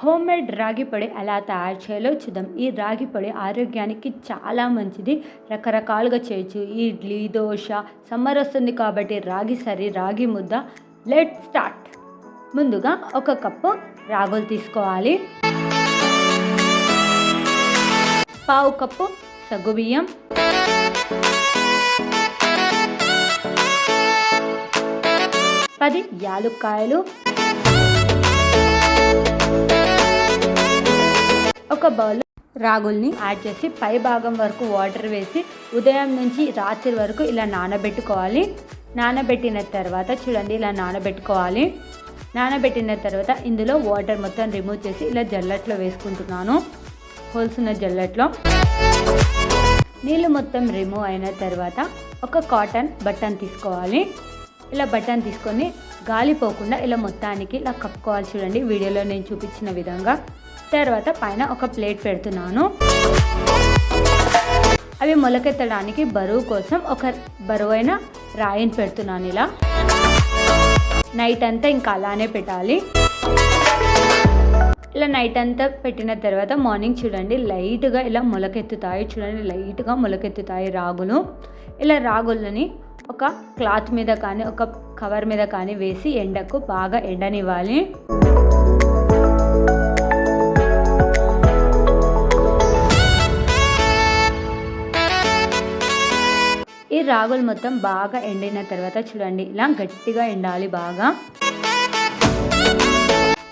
Home made రాగి పొడి ఎలా తయారు చేయాలో చూద్దాం. ఈ రాగి పొడి ఆరోగ్యానికి చాలా మంచిది. రకరకాలుగా చేయొచ్చు. ఇడ్లీ దోశ సమ్మర్ వస్తుంది కాబట్టి రాగి సరి రాగి ముద్ద. Let start. ముందుగా ఒక కప్పు రాగులు తీసుకోవాలి. పావు కప్పు సగ్గుబియ్యం పది యాలుక్కాయలు. ఒక బౌల్ రాగుల్ని యాడ్ చేసి పై భాగం వరకు వాటర్ వేసి ఉదయం నుంచి రాత్రి వరకు ఇలా నానబెట్టుకోవాలి. నానబెట్టిన తర్వాత చూడండి ఇలా నానబెట్టుకోవాలి. నానబెట్టిన తర్వాత ఇందులో వాటర్ మొత్తం రిమూవ్ చేసి ఇలా జల్లట్లో వేసుకుంటున్నాను. హోల్స్ ఉన్న జల్లట్లో. నీళ్ళు మొత్తం రిమూవ్ అయిన తర్వాత ఒక కాటన్ బట్టన్ తీసుకోవాలి. ఇలా బటన్ తీసుకొని గాలి పోకుండా ఇలా మొత్తానికి ఇలా కప్పుకోవాలి చూడండి. వీడియోలో నేను చూపించిన విధంగా. తర్వాత పైన ఒక ప్లేట్ పెడుతున్నాను. అవి మొలకెత్తడానికి బరువు కోసం ఒక బరువైన రాయిని పెడుతున్నాను ఇలా. నైట్ అంతా ఇంకా అలానే పెట్టాలి. ఇలా నైట్ అంతా పెట్టిన తర్వాత మార్నింగ్ చూడండి. లైట్గా ఇలా మొలకెత్తుతాయి. చూడండి లైట్గా మొలకెత్తుతాయి రాగులు. ఇలా రాగులని ఒక క్లాత్ మీద కానీ ఒక కవర్ మీద కానీ వేసి ఎండకు బాగా ఎండనివ్వాలి. ఈ రాగులు మొత్తం బాగా ఎండిన తర్వాత చూడండి ఇలా గట్టిగా ఎండాలి బాగా.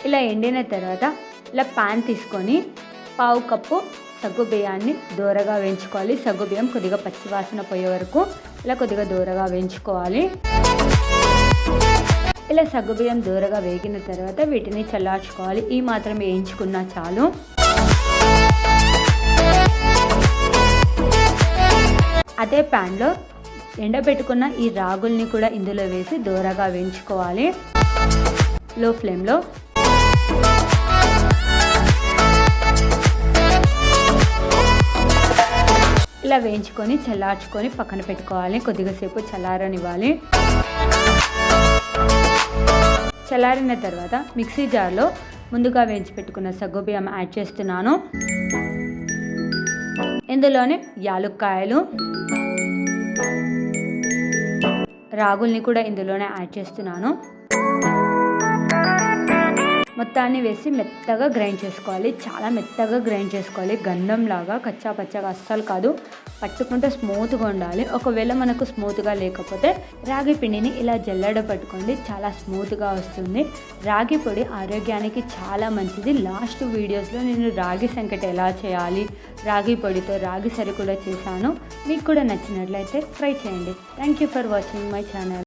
ఇలా ఎండిన తర్వాత ఇలా పాన్ తీసుకొని పావు కప్పు సగ్గు బియ్యాన్ని దూరగా వేయించుకోవాలి. సగ్గు బియ్యం కొద్దిగా పచ్చివాసన పోయే వరకు ఇలా కొద్దిగా దూరగా వేయించుకోవాలి. ఇలా సగ్గు బియ్యం దూరగా వేగిన తర్వాత వీటిని చల్లార్చుకోవాలి. ఈ మాత్రం వేయించుకున్నా చాలు. అదే ప్యాన్లో ఎండబెట్టుకున్న ఈ రాగుల్ని కూడా ఇందులో వేసి దూరగా వేయించుకోవాలి. లో ఫ్లేమ్లో ఇలా వేయించుకొని చల్లార్చుకొని పక్కన పెట్టుకోవాలి. కొద్దిగా సేపు చల్లారనివ్వాలి. చల్లారిన తర్వాత మిక్సీ జార్లో ముందుగా వేయించి పెట్టుకున్న సగ్గుబియ్యం యాడ్ చేస్తున్నాను. ఇందులోనే యాలుక్కాయలు రాగుల్ని కూడా ఇందులోనే యాడ్ చేస్తున్నాను. మొత్తాన్ని వేసి మెత్తగా గ్రైండ్ చేసుకోవాలి. చాలా మెత్తగా గ్రైండ్ చేసుకోవాలి. గంధం లాగా కచ్చా పచ్చగా అస్సలు కాదు. పట్టుకుంటే స్మూత్గా ఉండాలి. ఒకవేళ మనకు స్మూత్గా లేకపోతే రాగి పిండిని ఇలా జల్లడ పట్టుకోండి. చాలా స్మూత్గా వస్తుంది. రాగి పొడి ఆరోగ్యానికి చాలా మంచిది. లాస్ట్ వీడియోస్లో నేను రాగి సంకట ఎలా చేయాలి రాగి పొడితో రాగి సరి కూడా చేశాను. మీకు కూడా నచ్చినట్లయితే ట్రై చేయండి. Thank you for watching my channel